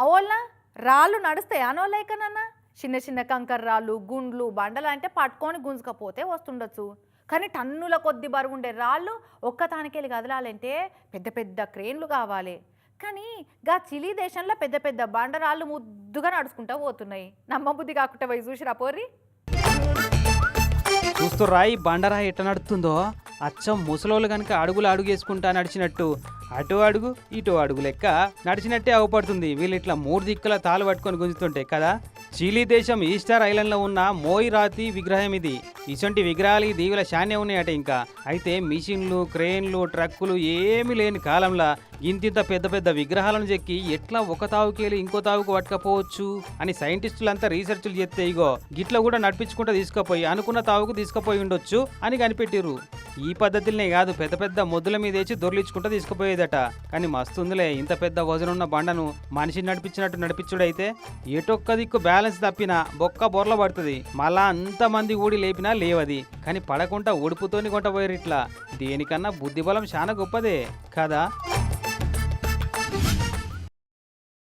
అవోళ్ళ రాళ్ళు నడుస్తాయి అనోళ్ళైకనన్నా చిన్న చిన్న కంకర రాళ్ళు గుండ్లు బండలు అంటే పట్టుకొని గుంజుకపోతే వస్తుండొచ్చు. కానీ టన్నుల కొద్ది బరువు ఉండే రాళ్ళు ఒక్కతానికెళ్ళి కదలాలంటే పెద్ద పెద్ద క్రేన్లు కావాలి. కానీ గా చిలీ దేశంలో పెద్ద పెద్ద బండరాళ్ళు ముద్దుగా నడుచుకుంటా పోతున్నాయి. నమ్మబుద్ధి కాకుండా పోయి చూసిరా పోర్రి. చూస్తుర్రా ఈ బండరాయి ఎట్ట నడుతుందో అచ్చం ముసలోళ్ళు కనుక అడుగులు అడుగేసుకుంటా నడిచినట్టు. అటు అడుగు ఇటు అడుగు లెక్క నడిచినట్టే అవపడుతుంది. వీళ్ళు ఇట్లా మూడు దిక్కుల తాలు పట్టుకొని గుంజుతుంటే కదా? చిలీ దేశం ఈస్టర్ ఐలాండ్లో ఉన్న మోయి రాతి విగ్రహం ఇది. ఇటువంటి విగ్రహాలు ఈ దీవుల శాన్యం ఉన్నాయట ఇంకా. అయితే మిషన్లు క్రేన్లు ట్రక్కులు ఏమీ లేని కాలంలో ఇంతింత పెద్ద పెద్ద విగ్రహాలను చెక్కి ఎట్లా ఒక తావుకెళ్ళి ఇంకో తావుకు పట్టుకపోవచ్చు అని సైంటిస్టులంతా రీసెర్చ్లు చెప్తే ఇగో గిట్ల కూడా నడిపించుకుంటూ తీసుకుపోయి అనుకున్న తావుకు తీసుకుపోయి ఉండొచ్చు అని కనిపెట్టిర్రు. ఈ పద్ధతిలోనే కాదు పెద్ద పెద్ద మొద్దుల మీద వేసి దొర్లించుకుంటూ తీసుకుపోయేదట. కానీ మస్తుందిలే ఇంత పెద్ద వజనున్న బండను మనిషిని నడిపించినట్టు నడిపించుడైతే ఎటొక్క దిక్కు బ్యాలెన్స్ తప్పినా బొక్క బొర్ల పడుతుంది. మళ్ళా అంతమంది ఊడి లేపినా లేవది. కానీ పడకుండా ఉడుపుతోని కొంటపోయారు ఇట్లా దేనికన్నా బుద్ధిబలం చాలా గొప్పదే. కదా?